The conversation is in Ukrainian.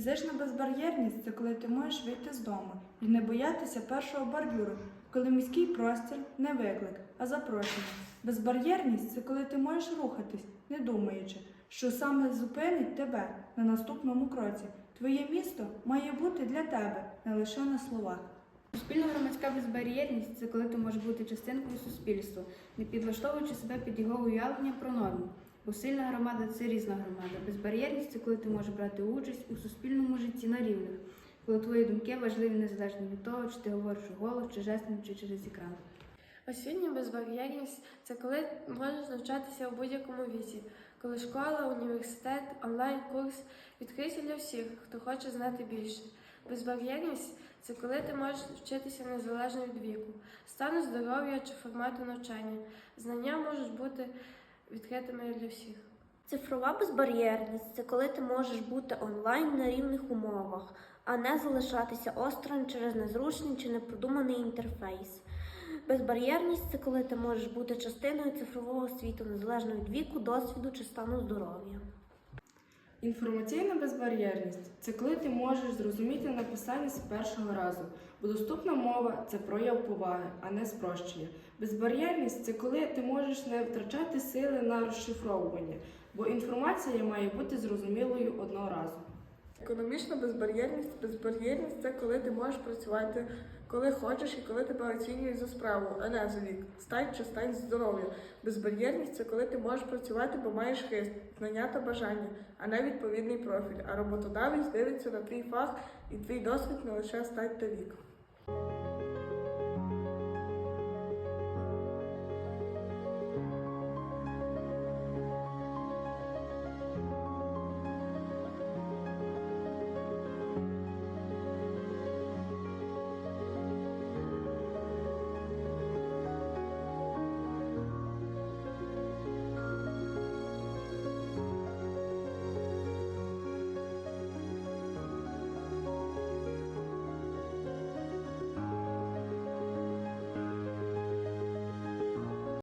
Фізична безбар'єрність це коли ти можеш вийти з дому і не боятися першого бордюру, коли міський простір не виклик, а запрошення. Безбар'єрність це коли ти можеш рухатись, не думаючи, що саме зупинить тебе на наступному кроці. Твоє місто має бути для тебе не лише на словах. Суспільна громадська безбар'єрність це коли ти можеш бути частинкою суспільства, не підлаштовуючи себе під його уявлення про норму. Бо сильна громада це різна громада. Безбар'єрність це коли ти можеш брати участь у суспільному житті на рівних, коли твої думки важливі незалежно від того, чи ти говориш у голос, чи жестом, чи через екран. Освітня безбар'єрність це коли можеш навчатися у будь-якому віці, коли школа, університет, онлайн-курс відкриті для всіх, хто хоче знати більше. Безбар'єрність це коли ти можеш вчитися незалежно від віку, стану здоров'я чи формату навчання. Знання можуть бути відкритими для всіх. Цифрова безбар'єрність це коли ти можеш бути онлайн на рівних умовах, а не залишатися осторонь через незручний чи непродуманий інтерфейс. Безбар'єрність це коли ти можеш бути частиною цифрового світу незалежно від віку, досвіду чи стану здоров'я. Інформаційна безбар'єрність це коли ти можеш зрозуміти написання з першого разу, бо доступна мова це прояв поваги, а не спрощення. Безбар'єрність це коли ти можеш не втрачати сили на розшифровування, бо інформація має бути зрозумілою одного разу. Економічна безбар'єрність. Безбар'єрність це коли ти можеш працювати коли хочеш і коли тебе оцінюють за справу, а не за вік, стать чи стань здоров'я. Безбар'єрність це коли ти можеш працювати, бо маєш хист, знання та бажання, а не відповідний профіль. А роботодавець дивиться на твій фах і твій досвід не лише стать та вік.